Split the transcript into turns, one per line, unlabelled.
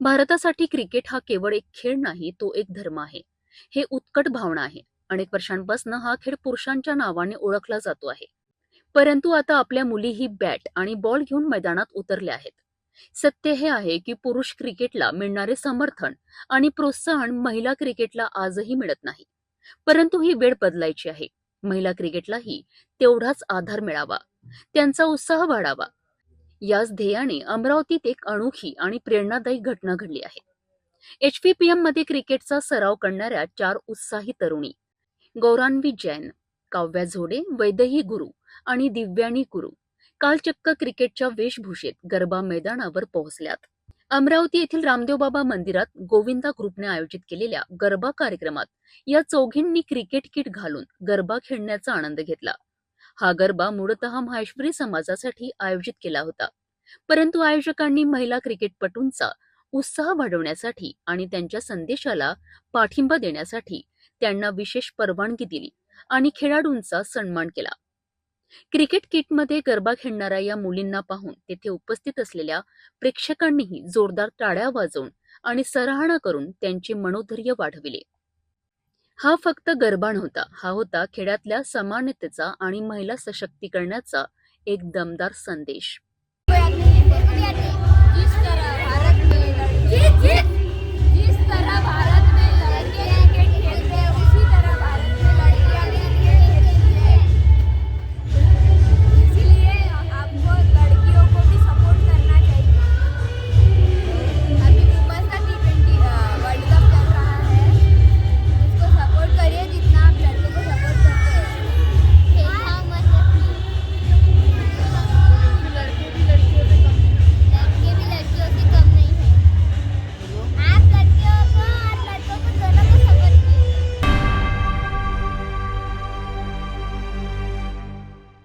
भारतासाठी क्रिकेट हा केवळ एक खेळ नाही तो एक धर्म आहे. हे उत्कट भावना आहे अनेक वर्षांपासून हा खेळ पुरुषांच्या नावाने ओळखला जातो आहे. परंतु आता आपल्या मुलीही बॅट आणि बॉल घेऊन मैदानात उतरल्या आहेत. सत्य हे आहे की पुरुष क्रिकेटला मिळणारे समर्थन आणि प्रोत्साहन महिला क्रिकेटला आजही मिळत नाही. परंतु ही वेळ बदलायची आहे. महिला क्रिकेटलाही तेवढाच आधार मिळावा. त्यांचा उत्साह वाढावा. याच ध्येयाने अमरावतीत एक अनोखी आणि प्रेरणादायी घटना घडली आहे. एचपीपीएममध्ये क्रिकेटचा सराव करणाऱ्या चार उत्साही तरुणी गौरान्वी जैन काव्या झोडे वैदही गुरु आणि दिव्यानी गुरु काल चक्क क्रिकेटच्या वेशभूषेत गरबा मैदानावर पोहोचल्यात. अमरावती येथील रामदेव बाबा मंदिरात गोविंदा ग्रुपने आयोजित केलेल्या गरबा कार्यक्रमात या चौघींनी क्रिकेट किट घालून गरबा खेळण्याचा आनंद घेतला. हा गरबा मूळतः माहेश्वरी समाजासाठी आयोजित केला होता. परंतु आयोजकांनी महिला क्रिकेटपटूंचा उत्साह वाढवण्यासाठी आणि त्यांच्या संदेशाला पाठिंबा देण्यासाठी त्यांना विशेष परवानगी दिली आणि खेळाडूंचा सन्मान केला. क्रिकेट किटमध्ये गरबा खेळणाऱ्या या मुलींना पाहून तेथे उपस्थित असलेल्या प्रेक्षकांनीही जोरदार टाळ्या वाजवून आणि सराहना करून त्यांचे मनोधैर्य वाढविले. हा फक्त गरबा नव्हता. हा होता खेड्यातल्या समानतेचा आणि महिला सशक्तीकरणाचा एक दमदार संदेश.